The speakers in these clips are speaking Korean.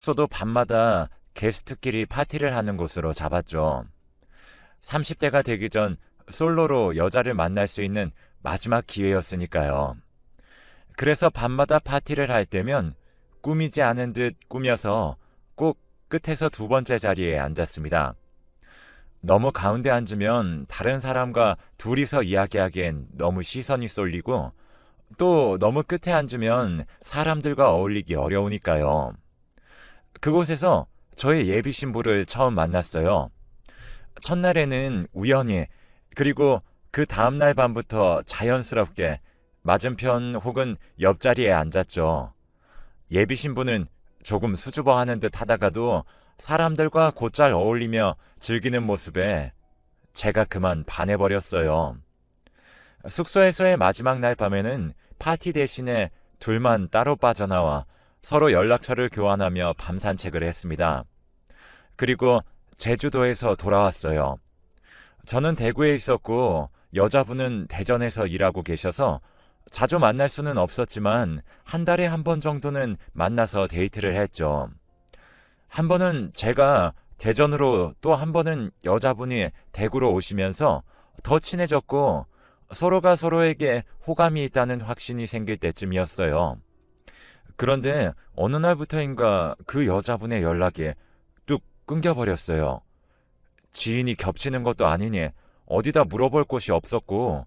숙소도 밤마다 게스트끼리 파티를 하는 곳으로 잡았죠. 30대가 되기 전 솔로로 여자를 만날 수 있는 마지막 기회였으니까요. 그래서 밤마다 파티를 할 때면 꾸미지 않은 듯 꾸며서 꼭 끝에서 두 번째 자리에 앉았습니다. 너무 가운데 앉으면 다른 사람과 둘이서 이야기하기엔 너무 시선이 쏠리고 또 너무 끝에 앉으면 사람들과 어울리기 어려우니까요. 그곳에서 저의 예비 신부를 처음 만났어요. 첫날에는 우연히 그리고 그 다음날 밤부터 자연스럽게 맞은편 혹은 옆자리에 앉았죠. 예비 신부는 조금 수줍어하는 듯 하다가도 사람들과 곧잘 어울리며 즐기는 모습에 제가 그만 반해버렸어요. 숙소에서의 마지막 날 밤에는 파티 대신에 둘만 따로 빠져나와 서로 연락처를 교환하며 밤 산책을 했습니다. 그리고 제주도에서 돌아왔어요. 저는 대구에 있었고 여자분은 대전에서 일하고 계셔서 자주 만날 수는 없었지만 한 달에 한 번 정도는 만나서 데이트를 했죠. 한 번은 제가 대전으로 또 한 번은 여자분이 대구로 오시면서 더 친해졌고 서로가 서로에게 호감이 있다는 확신이 생길 때쯤이었어요. 그런데 어느 날부터인가 그 여자분의 연락이 뚝 끊겨버렸어요. 지인이 겹치는 것도 아니니 어디다 물어볼 곳이 없었고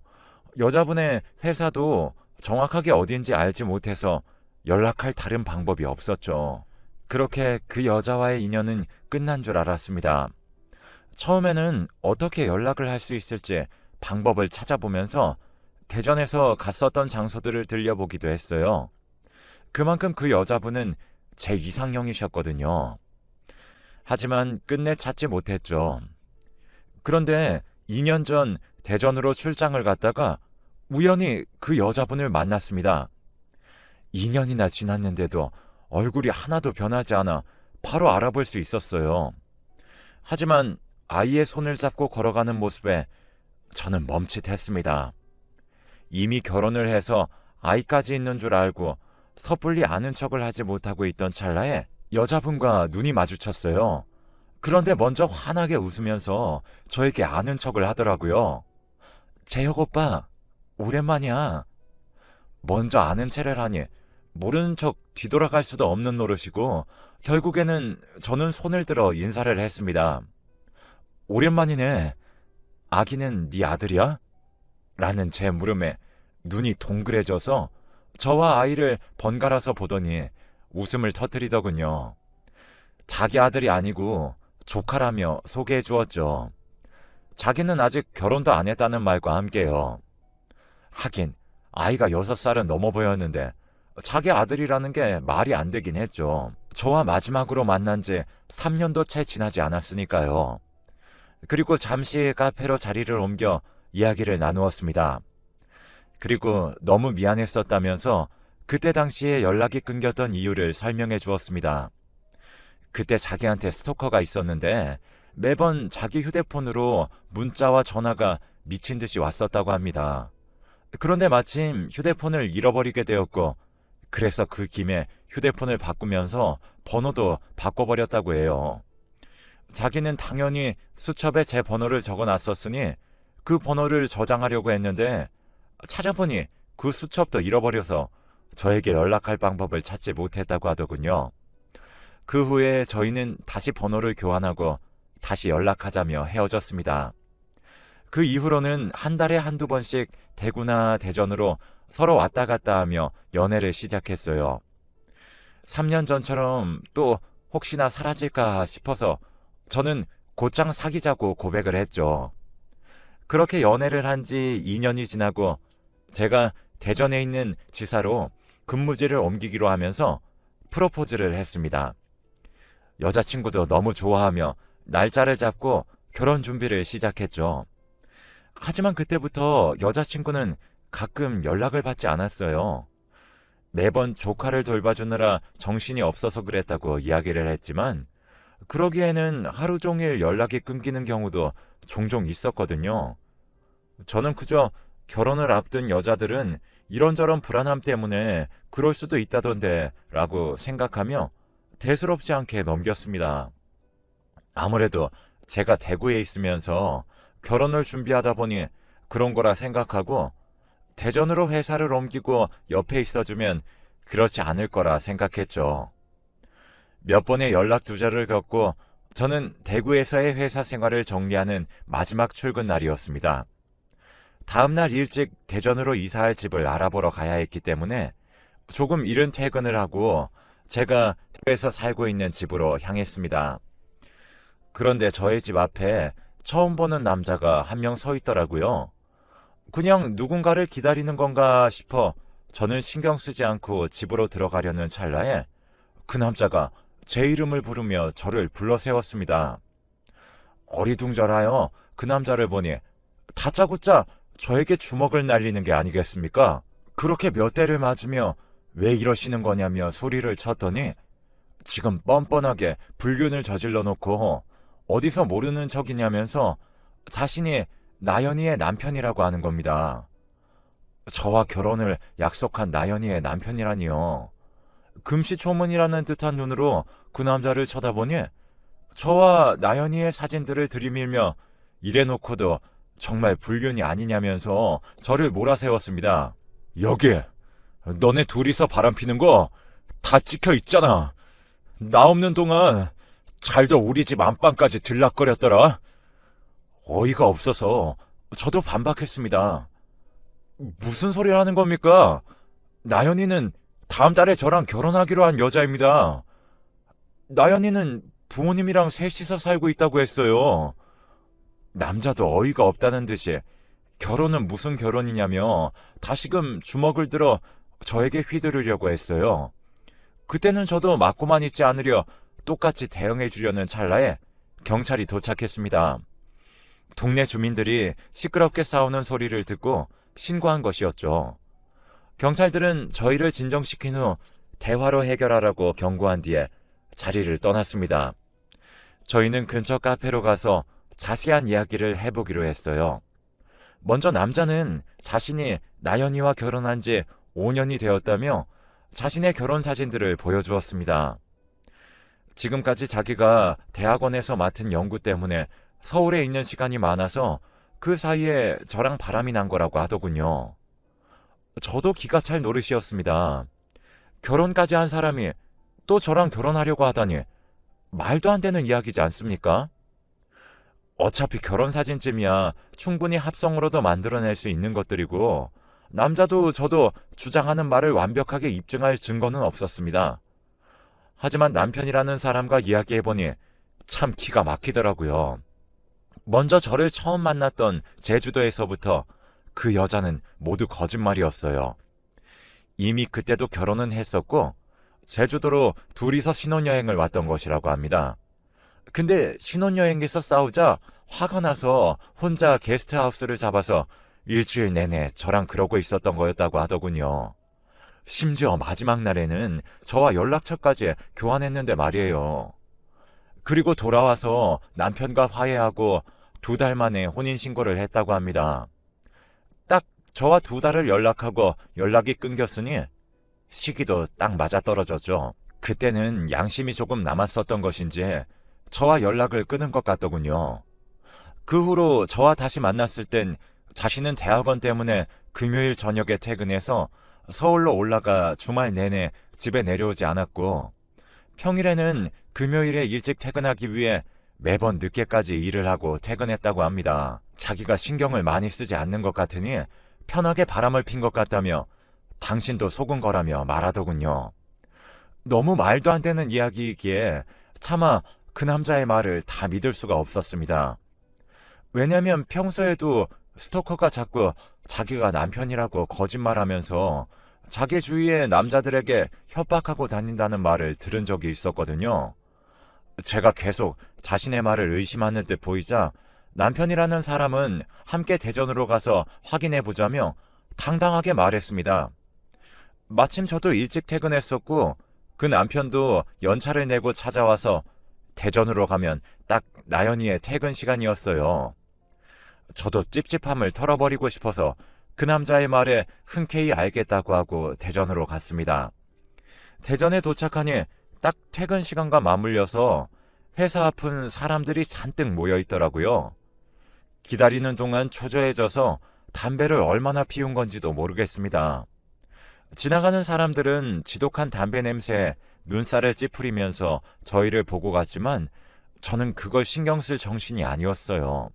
여자분의 회사도 정확하게 어딘지 알지 못해서 연락할 다른 방법이 없었죠. 그렇게 그 여자와의 인연은 끝난 줄 알았습니다. 처음에는 어떻게 연락을 할 수 있을지 방법을 찾아보면서 대전에서 갔었던 장소들을 들려보기도 했어요. 그만큼 그 여자분은 제 이상형이셨거든요. 하지만 끝내 찾지 못했죠. 그런데 2년 전 대전으로 출장을 갔다가 우연히 그 여자분을 만났습니다. 2년이나 지났는데도 얼굴이 하나도 변하지 않아 바로 알아볼 수 있었어요. 하지만 아이의 손을 잡고 걸어가는 모습에 저는 멈칫했습니다. 이미 결혼을 해서 아이까지 있는 줄 알고 섣불리 아는 척을 하지 못하고 있던 찰나에 여자분과 눈이 마주쳤어요. 그런데 먼저 환하게 웃으면서 저에게 아는 척을 하더라고요. 재혁 오빠, 오랜만이야. 먼저 아는 체를 하니 모르는 척 뒤돌아갈 수도 없는 노릇이고 결국에는 저는 손을 들어 인사를 했습니다. 오랜만이네. 아기는 네 아들이야? 라는 제 물음에 눈이 동그래져서 저와 아이를 번갈아서 보더니 웃음을 터뜨리더군요. 자기 아들이 아니고 조카라며 소개해 주었죠. 자기는 아직 결혼도 안 했다는 말과 함께요. 하긴 아이가 여섯 살은 넘어 보였는데 자기 아들이라는 게 말이 안 되긴 했죠. 저와 마지막으로 만난 지 3년도 채 지나지 않았으니까요. 그리고 잠시 카페로 자리를 옮겨 이야기를 나누었습니다. 그리고 너무 미안했었다면서 그때 당시에 연락이 끊겼던 이유를 설명해 주었습니다. 그때 자기한테 스토커가 있었는데 매번 자기 휴대폰으로 문자와 전화가 미친 듯이 왔었다고 합니다. 그런데 마침 휴대폰을 잃어버리게 되었고 그래서 그 김에 휴대폰을 바꾸면서 번호도 바꿔버렸다고 해요. 자기는 당연히 수첩에 제 번호를 적어 놨었으니 그 번호를 저장하려고 했는데 찾아보니 그 수첩도 잃어버려서 저에게 연락할 방법을 찾지 못했다고 하더군요. 그 후에 저희는 다시 번호를 교환하고 다시 연락하자며 헤어졌습니다. 그 이후로는 한 달에 한두 번씩 대구나 대전으로 서로 왔다 갔다 하며 연애를 시작했어요. 3년 전처럼 또 혹시나 사라질까 싶어서 저는 곧장 사귀자고 고백을 했죠. 그렇게 연애를 한 지 2년이 지나고 제가 대전에 있는 지사로 근무지를 옮기기로 하면서 프로포즈를 했습니다. 여자친구도 너무 좋아하며 날짜를 잡고 결혼 준비를 시작했죠. 하지만 그때부터 여자친구는 가끔 연락을 받지 않았어요. 매번 조카를 돌봐주느라 정신이 없어서 그랬다고 이야기를 했지만 그러기에는 하루 종일 연락이 끊기는 경우도 종종 있었거든요. 저는 그저 결혼을 앞둔 여자들은 이런저런 불안함 때문에 그럴 수도 있다던데 라고 생각하며 대수롭지 않게 넘겼습니다. 아무래도 제가 대구에 있으면서 결혼을 준비하다 보니 그런 거라 생각하고 대전으로 회사를 옮기고 옆에 있어주면 그렇지 않을 거라 생각했죠. 몇 번의 연락 두절을 겪고 저는 대구에서의 회사 생활을 정리하는 마지막 출근 날이었습니다. 다음날 일찍 대전으로 이사할 집을 알아보러 가야 했기 때문에 조금 이른 퇴근을 하고 제가 대구에서 살고 있는 집으로 향했습니다. 그런데 저의 집 앞에 처음 보는 남자가 한 명 서 있더라고요. 그냥 누군가를 기다리는 건가 싶어 저는 신경 쓰지 않고 집으로 들어가려는 찰나에 그 남자가 제 이름을 부르며 저를 불러 세웠습니다. 어리둥절하여 그 남자를 보니 다짜고짜 저에게 주먹을 날리는 게 아니겠습니까? 그렇게 몇 대를 맞으며 왜 이러시는 거냐며 소리를 쳤더니 지금 뻔뻔하게 불륜을 저질러 놓고 어디서 모르는 척이냐면서 자신이 나연이의 남편이라고 하는 겁니다. 저와 결혼을 약속한 나연이의 남편이라니요. 금시초문이라는 듯한 눈으로 그 남자를 쳐다보니 저와 나연이의 사진들을 들이밀며 이래놓고도 정말 불륜이 아니냐면서 저를 몰아세웠습니다. 여기 너네 둘이서 바람피는 거 다 찍혀 있잖아. 나 없는 동안 잘도 우리 집 안방까지 들락거렸더라. 어이가 없어서 저도 반박했습니다. 무슨 소리 하는 겁니까? 나연이는 다음 달에 저랑 결혼하기로 한 여자입니다. 나연이는 부모님이랑 셋이서 살고 있다고 했어요. 남자도 어이가 없다는 듯이 결혼은 무슨 결혼이냐며 다시금 주먹을 들어 저에게 휘두르려고 했어요. 그때는 저도 맞고만 있지 않으려 똑같이 대응해 주려는 찰나에 경찰이 도착했습니다. 동네 주민들이 시끄럽게 싸우는 소리를 듣고 신고한 것이었죠. 경찰들은 저희를 진정시킨 후 대화로 해결하라고 경고한 뒤에 자리를 떠났습니다. 저희는 근처 카페로 가서 자세한 이야기를 해보기로 했어요. 먼저 남자는 자신이 나연이와 결혼한 지 5년이 되었다며 자신의 결혼 사진들을 보여주었습니다. 지금까지 자기가 대학원에서 맡은 연구 때문에 서울에 있는 시간이 많아서 그 사이에 저랑 바람이 난 거라고 하더군요. 저도 기가 찰 노릇이었습니다. 결혼까지 한 사람이 또 저랑 결혼하려고 하다니 말도 안 되는 이야기지 않습니까? 어차피 결혼 사진쯤이야 충분히 합성으로도 만들어낼 수 있는 것들이고 남자도 저도 주장하는 말을 완벽하게 입증할 증거는 없었습니다. 하지만 남편이라는 사람과 이야기해보니 참 기가 막히더라고요. 먼저 저를 처음 만났던 제주도에서부터 그 여자는 모두 거짓말이었어요. 이미 그때도 결혼은 했었고 제주도로 둘이서 신혼여행을 왔던 것이라고 합니다. 근데 신혼여행에서 싸우자 화가 나서 혼자 게스트하우스를 잡아서 일주일 내내 저랑 그러고 있었던 거였다고 하더군요. 심지어 마지막 날에는 저와 연락처까지 교환했는데 말이에요. 그리고 돌아와서 남편과 화해하고 두 달 만에 혼인신고를 했다고 합니다. 딱 저와 두 달을 연락하고 연락이 끊겼으니 시기도 딱 맞아떨어졌죠. 그때는 양심이 조금 남았었던 것인지 저와 연락을 끊은 것 같더군요. 그 후로 저와 다시 만났을 땐 자신은 대학원 때문에 금요일 저녁에 퇴근해서 서울로 올라가 주말 내내 집에 내려오지 않았고 평일에는 금요일에 일찍 퇴근하기 위해 매번 늦게까지 일을 하고 퇴근했다고 합니다. 자기가 신경을 많이 쓰지 않는 것 같으니 편하게 바람을 핀 것 같다며 당신도 속은 거라며 말하더군요. 너무 말도 안 되는 이야기이기에 차마 그 남자의 말을 다 믿을 수가 없었습니다. 왜냐면 평소에도 스토커가 자꾸 자기가 남편이라고 거짓말하면서 자기 주위의 남자들에게 협박하고 다닌다는 말을 들은 적이 있었거든요. 제가 계속 자신의 말을 의심하는 듯 보이자 남편이라는 사람은 함께 대전으로 가서 확인해 보자며 당당하게 말했습니다. 마침 저도 일찍 퇴근했었고 그 남편도 연차를 내고 찾아와서 대전으로 가면 딱 나연이의 퇴근 시간이었어요. 저도 찝찝함을 털어버리고 싶어서 그 남자의 말에 흔쾌히 알겠다고 하고 대전으로 갔습니다. 대전에 도착하니 딱 퇴근 시간과 맞물려서 회사 앞은 사람들이 잔뜩 모여 있더라고요. 기다리는 동안 초조해져서 담배를 얼마나 피운 건지도 모르겠습니다. 지나가는 사람들은 지독한 담배 냄새에 눈살을 찌푸리면서 저희를 보고 갔지만 저는 그걸 신경 쓸 정신이 아니었어요.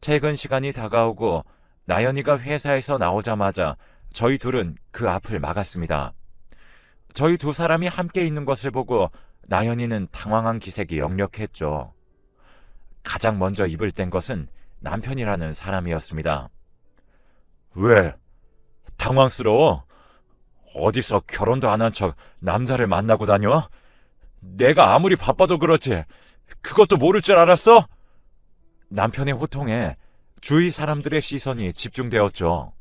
퇴근 시간이 다가오고 나연이가 회사에서 나오자마자 저희 둘은 그 앞을 막았습니다. 저희 두 사람이 함께 있는 것을 보고 나연이는 당황한 기색이 역력했죠. 가장 먼저 입을 뗀 것은 남편이라는 사람이었습니다. 왜? 당황스러워? 어디서 결혼도 안 한 척 남자를 만나고 다녀? 내가 아무리 바빠도 그렇지. 그것도 모를 줄 알았어? 남편의 호통에 주위 사람들의 시선이 집중되었죠.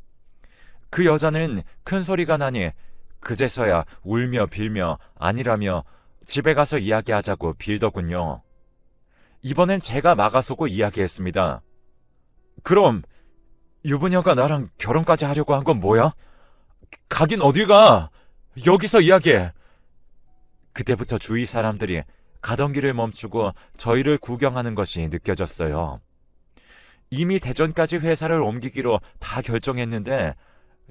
그 여자는 큰 소리가 나니 그제서야 울며 빌며 아니라며 집에 가서 이야기하자고 빌더군요. 이번엔 제가 막아서고 이야기했습니다. 그럼 유부녀가 나랑 결혼까지 하려고 한 건 뭐야? 가긴 어딜 가? 여기서 이야기해. 그때부터 주위 사람들이 가던 길을 멈추고 저희를 구경하는 것이 느껴졌어요. 이미 대전까지 회사를 옮기기로 다 결정했는데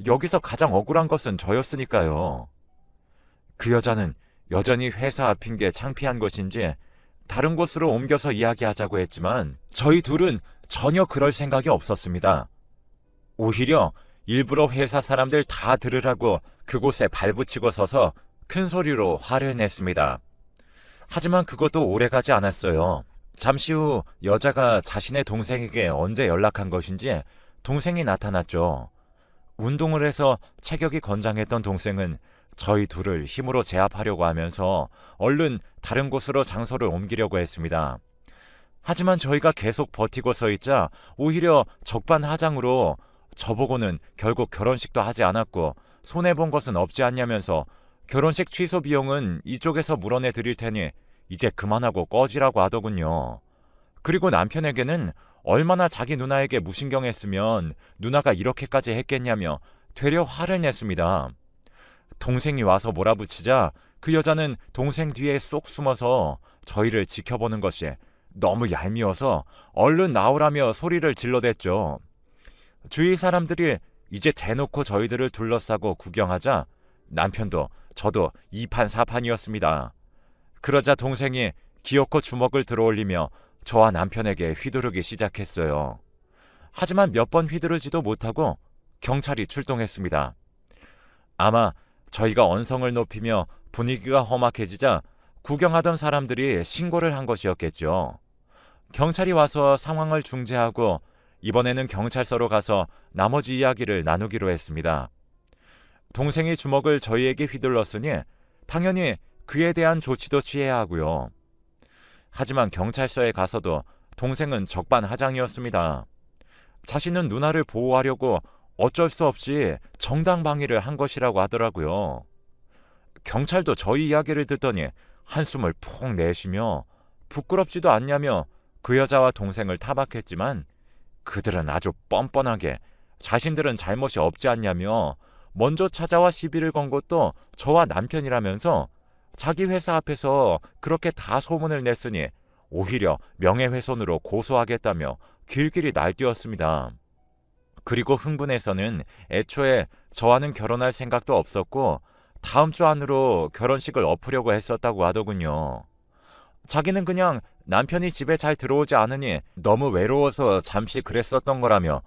여기서 가장 억울한 것은 저였으니까요. 그 여자는 여전히 회사 앞인 게 창피한 것인지 다른 곳으로 옮겨서 이야기하자고 했지만 저희 둘은 전혀 그럴 생각이 없었습니다. 오히려 일부러 회사 사람들 다 들으라고 그곳에 발붙이고 서서 큰 소리로 화를 냈습니다. 하지만 그것도 오래가지 않았어요. 잠시 후 여자가 자신의 동생에게 언제 연락한 것인지 동생이 나타났죠. 운동을 해서 체격이 건장했던 동생은 저희 둘을 힘으로 제압하려고 하면서 얼른 다른 곳으로 장소를 옮기려고 했습니다. 하지만 저희가 계속 버티고 서 있자 오히려 적반하장으로 저보고는 결국 결혼식도 하지 않았고 손해본 것은 없지 않냐면서 결혼식 취소 비용은 이쪽에서 물어내 드릴 테니 이제 그만하고 꺼지라고 하더군요. 그리고 남편에게는 얼마나 자기 누나에게 무신경했으면 누나가 이렇게까지 했겠냐며 되려 화를 냈습니다. 동생이 와서 몰아붙이자 그 여자는 동생 뒤에 쏙 숨어서 저희를 지켜보는 것이 너무 얄미워서 얼른 나오라며 소리를 질러댔죠. 주위 사람들이 이제 대놓고 저희들을 둘러싸고 구경하자 남편도 저도 이판사판이었습니다. 그러자 동생이 기어코 주먹을 들어올리며 저와 남편에게 휘두르기 시작했어요. 하지만 몇 번 휘두르지도 못하고 경찰이 출동했습니다. 아마 저희가 언성을 높이며 분위기가 험악해지자 구경하던 사람들이 신고를 한 것이었겠죠. 경찰이 와서 상황을 중재하고 이번에는 경찰서로 가서 나머지 이야기를 나누기로 했습니다. 동생이 주먹을 저희에게 휘둘렀으니 당연히 그에 대한 조치도 취해야 하고요. 하지만 경찰서에 가서도 동생은 적반하장이었습니다. 자신은 누나를 보호하려고 어쩔 수 없이 정당 방위를 한 것이라고 하더라고요. 경찰도 저희 이야기를 듣더니 한숨을 푹 내쉬며 부끄럽지도 않냐며 그 여자와 동생을 타박했지만 그들은 아주 뻔뻔하게 자신들은 잘못이 없지 않냐며 먼저 찾아와 시비를 건 것도 저와 남편이라면서 자기 회사 앞에서 그렇게 다 소문을 냈으니 오히려 명예훼손으로 고소하겠다며 길길이 날뛰었습니다. 그리고 흥분해서는 애초에 저와는 결혼할 생각도 없었고 다음 주 안으로 결혼식을 엎으려고 했었다고 하더군요. 자기는 그냥 남편이 집에 잘 들어오지 않으니 너무 외로워서 잠시 그랬었던 거라며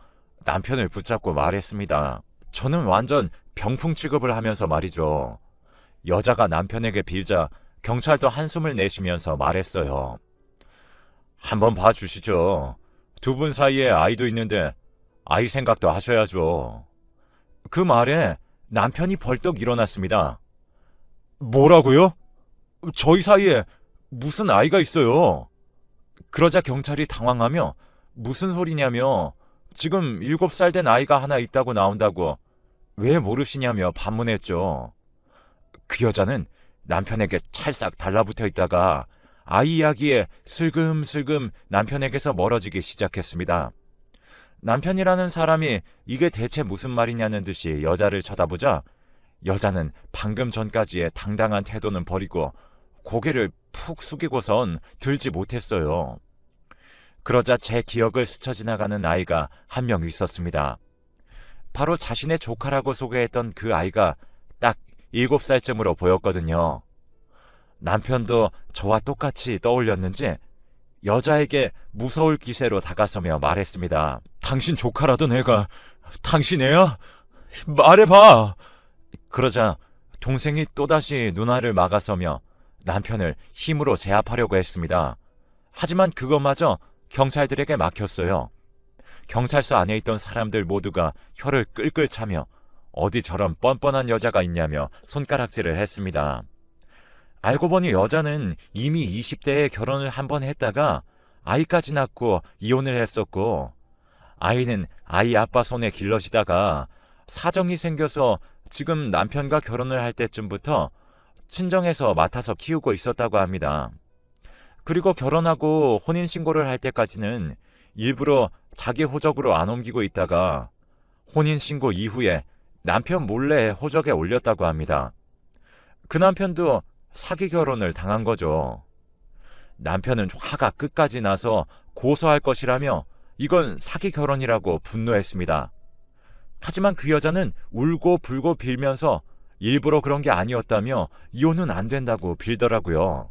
남편을 붙잡고 말했습니다. 저는 완전 병풍 취급을 하면서 말이죠. 여자가 남편에게 빌자 경찰도 한숨을 내쉬면서 말했어요. 한번 봐주시죠. 두 분 사이에 아이도 있는데 아이 생각도 하셔야죠. 그 말에 남편이 벌떡 일어났습니다. 뭐라고요? 저희 사이에 무슨 아이가 있어요? 그러자 경찰이 당황하며 무슨 소리냐며 지금 일곱 살된 아이가 하나 있다고 나온다고 왜 모르시냐며 반문했죠. 그 여자는 남편에게 찰싹 달라붙어 있다가 아이 이야기에 슬금슬금 남편에게서 멀어지기 시작했습니다. 남편이라는 사람이 이게 대체 무슨 말이냐는 듯이 여자를 쳐다보자 여자는 방금 전까지의 당당한 태도는 버리고 고개를 푹 숙이고선 들지 못했어요. 그러자 제 기억을 스쳐 지나가는 아이가 한 명 있었습니다. 바로 자신의 조카라고 소개했던 그 아이가 딱 7살쯤으로 보였거든요. 남편도 저와 똑같이 떠올렸는지 여자에게 무서울 기세로 다가서며 말했습니다. 당신 조카라던 애가 당신 애야? 말해봐! 그러자 동생이 또다시 누나를 막아서며 남편을 힘으로 제압하려고 했습니다. 하지만 그것마저 경찰들에게 막혔어요. 경찰서 안에 있던 사람들 모두가 혀를 끌끌 차며 어디 저런 뻔뻔한 여자가 있냐며 손가락질을 했습니다. 알고 보니 여자는 이미 20대에 결혼을 한 번 했다가 아이까지 낳고 이혼을 했었고 아이는 아이 아빠 손에 길러지다가 사정이 생겨서 지금 남편과 결혼을 할 때쯤부터 친정에서 맡아서 키우고 있었다고 합니다. 그리고 결혼하고 혼인신고를 할 때까지는 일부러 자기 호적으로 안 옮기고 있다가 혼인신고 이후에 남편 몰래 호적에 올렸다고 합니다. 그 남편도 사기 결혼을 당한 거죠. 남편은 화가 끝까지 나서 고소할 것이라며 이건 사기 결혼이라고 분노했습니다. 하지만 그 여자는 울고 불고 빌면서 일부러 그런 게 아니었다며 이혼은 안 된다고 빌더라고요.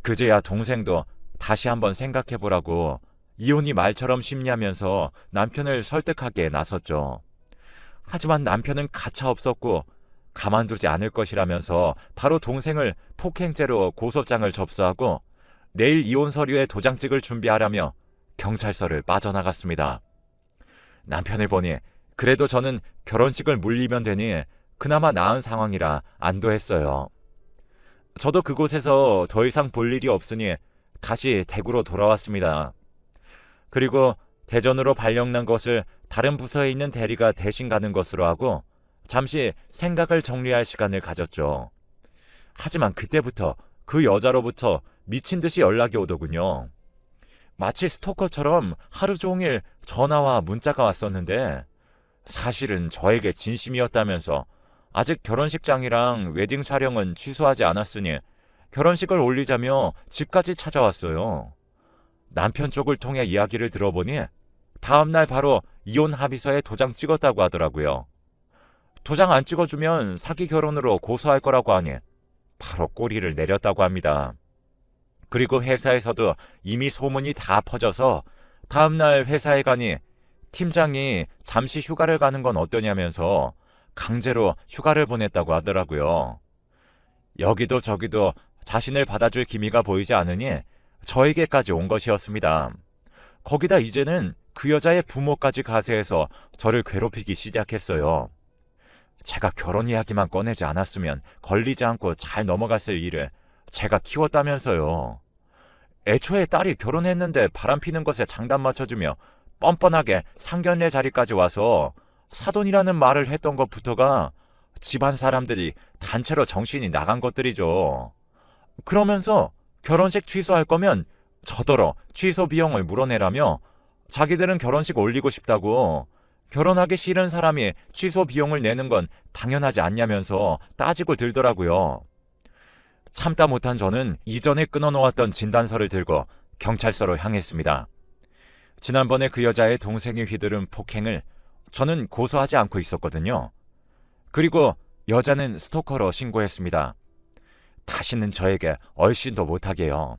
그제야 동생도 다시 한번 생각해 보라고 이혼이 말처럼 쉽냐면서 남편을 설득하게 나섰죠. 하지만 남편은 가차 없었고 가만두지 않을 것이라면서 바로 동생을 폭행죄로 고소장을 접수하고 내일 이혼 서류에 도장 찍을 준비하라며 경찰서를 빠져나갔습니다. 남편을 보니 그래도 저는 결혼식을 물리면 되니 그나마 나은 상황이라 안도했어요. 저도 그곳에서 더 이상 볼 일이 없으니 다시 대구로 돌아왔습니다. 그리고 대전으로 발령난 것을 다른 부서에 있는 대리가 대신 가는 것으로 하고 잠시 생각을 정리할 시간을 가졌죠. 하지만 그때부터 그 여자로부터 미친 듯이 연락이 오더군요. 마치 스토커처럼 하루 종일 전화와 문자가 왔었는데 사실은 저에게 진심이었다면서 아직 결혼식장이랑 웨딩 촬영은 취소하지 않았으니 결혼식을 올리자며 집까지 찾아왔어요. 남편 쪽을 통해 이야기를 들어보니 다음날 바로 이혼 합의서에 도장 찍었다고 하더라고요. 도장 안 찍어주면 사기 결혼으로 고소할 거라고 하니 바로 꼬리를 내렸다고 합니다. 그리고 회사에서도 이미 소문이 다 퍼져서 다음날 회사에 가니 팀장이 잠시 휴가를 가는 건 어떠냐면서 강제로 휴가를 보냈다고 하더라고요. 여기도 저기도 자신을 받아줄 기미가 보이지 않으니 저에게까지 온 것이었습니다. 거기다 이제는 그 여자의 부모까지 가세해서 저를 괴롭히기 시작했어요. 제가 결혼 이야기만 꺼내지 않았으면 걸리지 않고 잘 넘어갔을 일을 제가 키웠다면서요. 애초에 딸이 결혼했는데 바람 피는 것에 장단 맞춰주며 뻔뻔하게 상견례 자리까지 와서 사돈이라는 말을 했던 것부터가 집안 사람들이 단체로 정신이 나간 것들이죠. 그러면서 결혼식 취소할 거면 저더러 취소 비용을 물어내라며 자기들은 결혼식 올리고 싶다고 결혼하기 싫은 사람이 취소 비용을 내는 건 당연하지 않냐면서 따지고 들더라고요. 참다 못한 저는 이전에 끊어놓았던 진단서를 들고 경찰서로 향했습니다. 지난번에 그 여자의 동생이 휘두른 폭행을 저는 고소하지 않고 있었거든요. 그리고 여자는 스토커로 신고했습니다. 다시는 저에게 얼씬도 못하게요.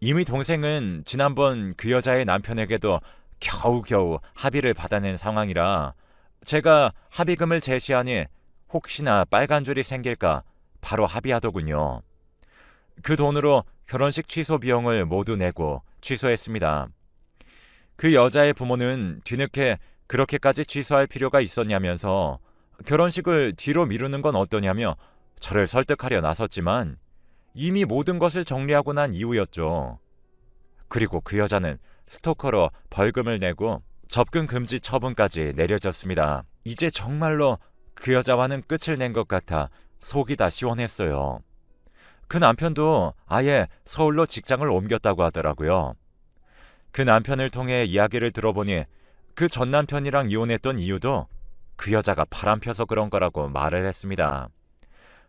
이미 동생은 지난번 그 여자의 남편에게도 겨우겨우 합의를 받아낸 상황이라 제가 합의금을 제시하니 혹시나 빨간 줄이 생길까 바로 합의하더군요. 그 돈으로 결혼식 취소 비용을 모두 내고 취소했습니다. 그 여자의 부모는 뒤늦게 그렇게까지 취소할 필요가 있었냐면서 결혼식을 뒤로 미루는 건 어떠냐며 저를 설득하려 나섰지만 이미 모든 것을 정리하고 난 이후였죠. 그리고 그 여자는 스토커로 벌금을 내고 접근 금지 처분까지 내려졌습니다. 이제 정말로 그 여자와는 끝을 낸 것 같아 속이 다 시원했어요. 그 남편도 아예 서울로 직장을 옮겼다고 하더라고요. 그 남편을 통해 이야기를 들어보니 그 전 남편이랑 이혼했던 이유도 그 여자가 바람 펴서 그런 거라고 말을 했습니다.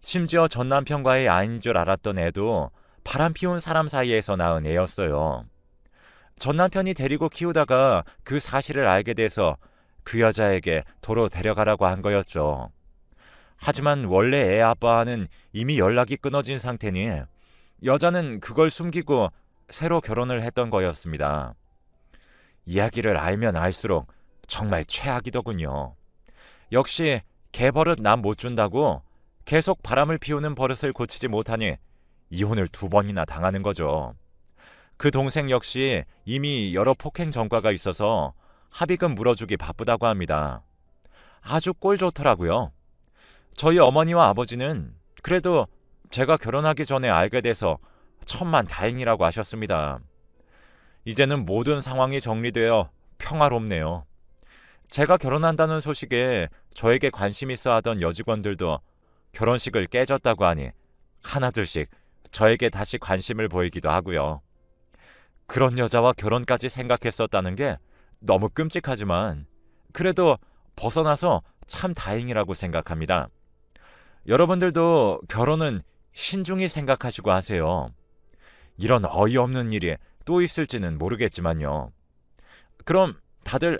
심지어 전 남편과의 아이인 줄 알았던 애도 바람 피운 사람 사이에서 낳은 애였어요. 전 남편이 데리고 키우다가 그 사실을 알게 돼서 그 여자에게 도로 데려가라고 한 거였죠. 하지만 원래 애 아빠와는 이미 연락이 끊어진 상태니 여자는 그걸 숨기고 새로 결혼을 했던 거였습니다. 이야기를 알면 알수록 정말 최악이더군요. 역시 개 버릇 남 못 준다고 계속 바람을 피우는 버릇을 고치지 못하니 이혼을 두 번이나 당하는 거죠. 그 동생 역시 이미 여러 폭행 전과가 있어서 합의금 물어주기 바쁘다고 합니다. 아주 꼴 좋더라고요. 저희 어머니와 아버지는 그래도 제가 결혼하기 전에 알게 돼서 천만 다행이라고 하셨습니다. 이제는 모든 상황이 정리되어 평화롭네요. 제가 결혼한다는 소식에 저에게 관심 있어 하던 여직원들도 결혼식을 깨졌다고 하니 하나둘씩 저에게 다시 관심을 보이기도 하고요. 그런 여자와 결혼까지 생각했었다는 게 너무 끔찍하지만 그래도 벗어나서 참 다행이라고 생각합니다. 여러분들도 결혼은 신중히 생각하시고 하세요. 이런 어이없는 일이 또 있을지는 모르겠지만요. 그럼 다들